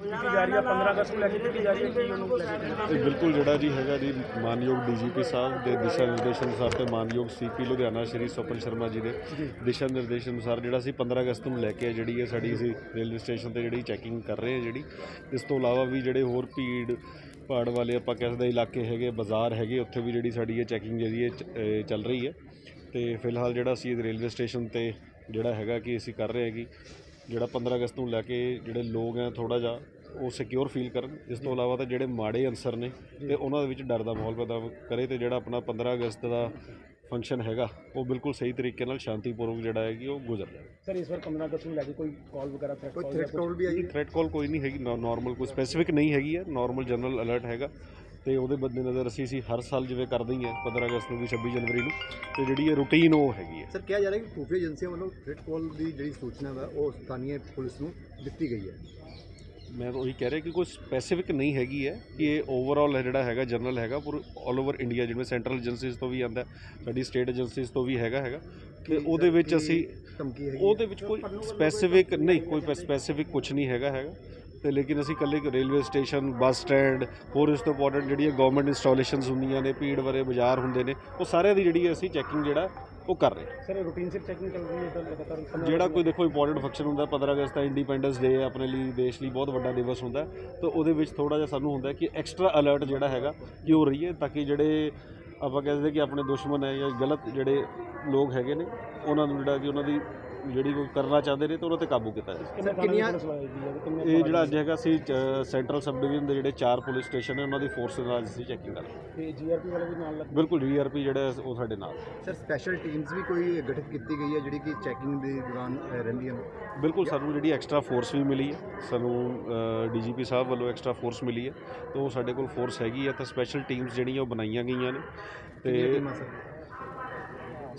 ਕੀਤੀ ਜਾ ਰਹੀ ਹੈ 15 ਅਗਸਤ ਨੂੰ ਲੈ ਕੇ ਕੀਤੀ ਜਾ ਰਹੀ ਹੈ ਕੀ ਉਹਨੂੰ ਲੈ ਕੇ ਜਾਣਾ? ਇਹ ਬਿਲਕੁਲ ਜਿਹੜਾ ਜੀ ਹੈਗਾ ਜੀ ਮਾਨਯੋਗ ਡੀਜੀਪੀ ਸਾਹਿਬ ਦੇ ਦਿਸ਼ਾ ਨਿਰਦੇਸ਼ ਅਨੁਸਾਰ ਤੇ ਮਾਨਯੋਗ ਸੀਪੀ ਲੁਧਿਆਣਾ ਸ਼੍ਰੀ ਸਵਪਨ ਸ਼ਰਮਾ ਜੀ ਦੇ ਦਿਸ਼ਾ ਨਿਰਦੇਸ਼ ਅਨੁਸਾਰ ਜਿਹੜਾ ਸੀ 15 ਅਗਸਤ ਨੂੰ ਲੈ ਕੇ ਜਿਹੜੀ ਹੈ ਸਾਡੀ ਅਸੀਂ ਰੇਲਵੇ ਸਟੇਸ਼ਨ ਤੇ ਜਿਹੜੀ ਚੈਕਿੰਗ ਕਰ ਰਹੇ ਹਾਂ ਜਿਹੜੀ ਇਸ ਤੋਂ ਇਲਾਵਾ ਵੀ ਜਿਹੜੇ ਹੋਰ ਭੀੜ ਭਾੜ ਵਾਲੇ ਆਪਾਂ ਕਹਿ ਸਕਦੇ ਇਲਾਕੇ ਹੈਗੇ ਬਾਜ਼ਾਰ ਹੈਗੇ ਉੱਥੇ ਵੀ ਜਿਹੜੀ ਸਾਡੀ ਇਹ ਚੈਕਿੰਗ ਜਿਹੜੀ ਹੈ ਚੱਲ ਰਹੀ ਹੈ ਤੇ ਫਿਲਹਾਲ ਜਿਹੜਾ ਅਸੀਂ ਰੇਲਵੇ ਸਟੇਸ਼ਨ ਤੇ ਜਿਹੜਾ ਹੈਗਾ ਕਿ ਅਸੀਂ ਕਰ ਰਹੇ ਹਾਂ ਕਿ ਜਿਹੜਾ 15 ਅਗਸਤ ਨੂੰ ਲੈ ਕੇ ਜਿਹੜੇ ਲੋਕ ਆ ਥੋੜਾ ਜਿਹਾ ਉਹ ਸਿਕਿਉਰ ਫੀਲ ਕਰਨ। ਇਸ ਤੋਂ ਇਲਾਵਾ ਤਾਂ ਜਿਹੜੇ ਮਾੜੇ ਅਨਸਰ ਨੇ ਤੇ ਉਹਨਾਂ ਦੇ ਵਿੱਚ ਡਰ ਦਾ ਮਾਹੌਲ ਪੈਦਾ ਕਰੇ ਤੇ ਜਿਹੜਾ ਆਪਣਾ 15 ਅਗਸਤ ਦਾ ਫੰਕਸ਼ਨ ਹੈਗਾ ਉਹ ਬਿਲਕੁਲ ਸਹੀ ਤਰੀਕੇ ਨਾਲ ਸ਼ਾਂਤੀਪੂਰਵਕ ਜਿਹੜਾ ਹੈ ਕਿ ਉਹ ਗੁਜ਼ਰ ਜਾਵੇ। ਸਰ ਇਸ ਵਾਰ 15 ਅਗਸਤ ਨੂੰ ਲੈ ਕੇ ਕੋਈ ਕਾਲ ਵਗੈਰਾ ਥ੍ਰੈਟ ਕੋਈ ਥ੍ਰੈਟ ਕਾਲ ਵੀ ਆਈ ਥ੍ਰੈਟ ਕਾਲ ਕੋਈ ਨਹੀਂ ਹੈਗੀ ਨਾਰਮਲ ਕੋਈ ਸਪੈਸੀਫਿਕ ਨਹੀਂ ਹੈਗੀ ਹੈ ਨਾਰਮਲ ਜਨਰਲ ਅਲਰਟ ਹੈਗਾ। ਤੇ ਉਹਦੇ ਬੰਦੇ ਨਜ਼ਰ ਅਸੀਂ ਅਸੀਂ ਹਰ ਸਾਲ ਜਿਵੇਂ ਕਰਦੇ ਹੀ ਹਾਂ 15 ਅਗਸਤ ਨੂੰ ਵੀ 26 ਜਨਵਰੀ ਨੂੰ ਤੇ ਜਿਹੜੀ ਇਹ ਰੂਟੀਨ ਉਹ ਹੈਗੀ ਹੈ ਸਰ ਕਿਹਾ ਜਾ ਰਿਹਾ ਕਿ ਖੂਫੀਆ ਏਜੰਸੀਆਂ ਵੱਲੋਂ ਥ੍ਰੈਟ ਕਾਲ ਦੀ ਜਿਹੜੀ ਸੂਚਨਾ ਵਾ ਉਹ ਸਥਾਨੀ ਪੁਲਿਸ ਨੂੰ ਦਿੱਤੀ ਗਈ ਹੈ। ਮੈਂ ਤਾਂ ਉਹੀ ਕਹਿ ਰਿਹਾ ਕਿ ਕੋਈ ਸਪੈਸੀਫਿਕ ਨਹੀਂ ਹੈਗੀ ਹੈ ਕਿ ਇਹ ਓਵਰਆਲ ਜਿਹੜਾ ਹੈਗਾ ਜਨਰਲ ਹੈਗਾ ਪੂਰੇ ਆਲ ਓਵਰ ਇੰਡੀਆ ਜਿਵੇਂ ਸੈਂਟਰਲ ਏਜੰਸੀਜ਼ ਤੋਂ ਵੀ ਆਂਦਾ ਸਾਡੀ ਸਟੇਟ ਏਜੰਸੀਜ਼ ਤੋਂ ਵੀ ਹੈਗਾ ਹੈਗਾ। ਤੇ ਉਹਦੇ ਵਿੱਚ ਅਸੀਂ ਧਮਕੀ ਹੈਗੀ ਉਹਦੇ ਵਿੱਚ ਕੋਈ ਸਪੈਸੀਫਿਕ ਨਹੀਂ ਕੋਈ ਸਪੈਸੀਫਿਕ ਕੁਝ ਨਹੀਂ ਹੈਗਾ ਹੈਗਾ। ਤੇ ਲੇਕਿਨ ਅਸੀਂ ਇਕੱਲੇ ਰੇਲਵੇ ਸਟੇਸ਼ਨ ਬੱਸ ਸਟੈਂਡ ਹੋਰ ਇਸ ਤੋਂ ਇੰਪੋਰਟੈਂਟ ਜਿਹੜੀਆਂ ਗਵਰਨਮੈਂਟ ਇੰਸਟਾਲੇਸ਼ਨਸ ਹੁੰਦੀਆਂ ਨੇ ਭੀੜ ਭਰੇ ਬਾਜ਼ਾਰ ਹੁੰਦੇ ਨੇ ਉਹ ਸਾਰਿਆਂ ਦੀ ਜਿਹੜੀ ਅਸੀਂ ਚੈਕਿੰਗ ਜਿਹੜਾ ਉਹ ਕਰ ਰਹੇ ਹਾਂ ਸਰ ਰੂਟੀਨ ਸਿਰ ਚੈਕਿੰਗ ਚੱਲ ਰਹੀ ਹੈ ਲਗਾਤਾਰ 15 ਜਿਹੜਾ ਕੋਈ ਦੇਖੋ ਇੰਪੋਰਟੈਂਟ ਫੰਕਸ਼ਨ ਹੁੰਦਾ 15 ਅਗਸਤ ਦਾ ਇੰਡੀਪੈਂਡੈਂਸ ਡੇ ਆਪਣੇ ਲਈ ਦੇਸ਼ ਲਈ ਬਹੁਤ ਵੱਡਾ ਦਿਵਸ ਹੁੰਦਾ ਹੈ। ਤਾਂ ਉਹਦੇ ਵਿੱਚ ਥੋੜਾ ਜਿਹਾ ਸਾਨੂੰ ਹੁੰਦਾ ਹੈ ਕਿ ਐਕਸਟਰਾ ਅਲਰਟ ਜਿਹੜਾ ਹੈਗਾ ਕਿ ਉਹ ਰਹੀਏ ਤਾਂ ਕਿ ਜਿਹੜੇ ਆਪਾਂ ਕਹਿੰਦੇ ਕਿ ਆਪਣੇ ਦੁਸ਼ਮਣ ਹੈ ਜਾਂ ਗਲਤ ਜਿਹੜੇ ਲੋਕ ਹੈਗੇ ਨੇ ਉਹਨਾਂ ਨੂੰ ਜਿਹੜਾ ਕਿ ਉਹਨਾਂ ਦੀ ਜਿਹੜੀ ਕੋਈ ਕਰਨਾ ਚਾਹੁੰਦੇ ਨੇ ਤਾਂ ਉਹਨਾਂ ਤੇ ਕਾਬੂ ਕੀਤਾ ਜਾਵੇ ਕਿੰਨੇ ਕਿੰਨੀਆਂ- ਇਹ ਜਿਹੜਾ ਅੱਜ ਹੈਗਾ ਸੀ ਸੈਂਟਰਲ ਸਬ ਡਿਵੀਜ਼ਨ ਦੇ ਜਿਹੜੇ ਚਾਰ ਪੁਲਿਸ ਸਟੇਸ਼ਨ ਨੇ ਉਹਨਾਂ ਦੀ ਫੋਰਸ ਨਾਲ ਅਸੀਂ ਚੈਕਿੰਗ ਕਰ ਰਹੇ ਹਾਂ। ਤੇ ਜੀਆਰਪੀ ਵਾਲੇ ਵੀ ਨਾਲ ਲੱਗ? ਬਿਲਕੁਲ ਡੀਆਰਪੀ ਜਿਹੜਾ ਉਹ ਸਾਡੇ ਨਾਲ ਸਰ ਸਪੈਸ਼ਲ ਟੀਮਸ ਵੀ ਕੋਈ ਗਠਿਤ ਕੀਤੀ ਗਈ ਹੈ ਜਿਹੜੀ ਕਿ ਚੈਕਿੰਗ ਦੇ ਦੌਰਾਨ ਰਹਿੰਦੀਆਂ ਨੇ? ਬਿਲਕੁਲ ਸਾਨੂੰ ਜਿਹੜੀ ਐਕਸਟਰਾ ਫੋਰਸ ਵੀ ਮਿਲੀ ਹੈ ਸਾਨੂੰ ਡੀਜੀਪੀ ਸਾਹਿਬ ਵੱਲੋਂ ਐਕਸਟਰਾ ਫੋਰਸ ਮਿਲੀ ਹੈ ਤਾਂ ਉਹ ਸਾਡੇ ਕੋਲ ਫੋਰਸ ਹੈਗੀ ਹੈ ਤਾਂ ਸਪੈਸ਼ਲ ਟੀਮਸ ਜਿਹੜੀਆਂ ਉਹ ਬਣਾਈਆਂ ਗਈਆਂ ਨੇ। ਤੇ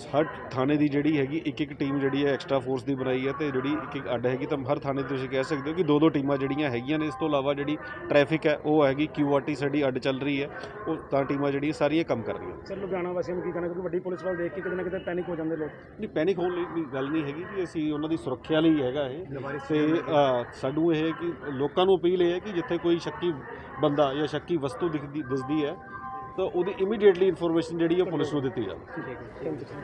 ਹਰ ਥਾਣੇ ਦੀ ਜਿਹੜੀ ਹੈਗੀ ਇੱਕ ਇੱਕ ਟੀਮ ਜਿਹੜੀ ਹੈ ਐਕਸਟਰਾ ਫੋਰਸ ਦੀ ਬਣਾਈ ਹੈ ਤੇ ਜਿਹੜੀ ਇੱਕ ਇੱਕ ਅੱਡ ਹੈਗੀ ਤਾਂ ਹਰ ਥਾਣੇ 'ਤੇ ਤੁਸੀਂ ਕਹਿ ਸਕਦੇ ਹੋ ਕਿ ਦੋ ਦੋ ਟੀਮਾਂ ਜਿਹੜੀਆਂ ਹੈਗੀਆਂ ਨੇ ਇਸ ਤੋਂ ਇਲਾਵਾ ਜਿਹੜੀ ਟ੍ਰੈਫਿਕ ਹੈ ਉਹ ਹੈਗੀ ਕਿਊਆਰਟੀ ਸਾਡੀ ਅੱਡ ਚੱਲ ਰਹੀ ਹੈ ਉਹ ਤਾਂ ਟੀਮਾਂ ਜਿਹੜੀਆਂ ਸਾਰੀਆਂ ਕੰਮ ਕਰ ਰਹੀਆਂ ਸਰ ਲੁਧਿਆਣਾ ਵਾਸੀਆਂ ਨੂੰ ਕੀ ਕਹਿਣਾ ਕਿਉਂਕਿ ਵੱਡੀ ਪੁਲਿਸ ਵਾਲ ਦੇਖ ਕੇ ਕਿਤੇ ਨਾ ਕਿਤੇ ਪੈਨਿਕ ਹੋ ਜਾਂਦੇ ਲੋਕ। ਨਹੀਂ ਪੈਨਿਕ ਹੋਣ ਲਈ ਦੀ ਗੱਲ ਨਹੀਂ ਹੈਗੀ ਕਿ ਅਸੀਂ ਉਹਨਾਂ ਦੀ ਸੁਰੱਖਿਆ ਲਈ ਹੈਗਾ ਇਹ। ਤੇ ਸਾਨੂੰ ਇਹ ਕਿ ਲੋਕਾਂ ਨੂੰ ਅਪੀਲ ਇਹ ਹੈ ਕਿ ਜਿੱਥੇ ਕੋਈ ਸ਼ੱਕੀ ਬੰਦਾ ਜਾਂ ਸ਼ੱਕੀ ਵਸਤੂ ਦਿਖਦੀ ਦਿਸਦੀ ਹੈ ਤਾਂ ਉਹਦੀ ਇਮੀਡੀਏਟਲੀ ਇਨਫੋਰਮੇਸ਼ਨ ਜਿਹੜੀ ਹੈ ਪੁਲਿਸ ਨੂੰ ਦਿੱਤੀ ਜਾਵੇ। ਠੀਕ ਹੈ ਥੈਂਕ ਯੂ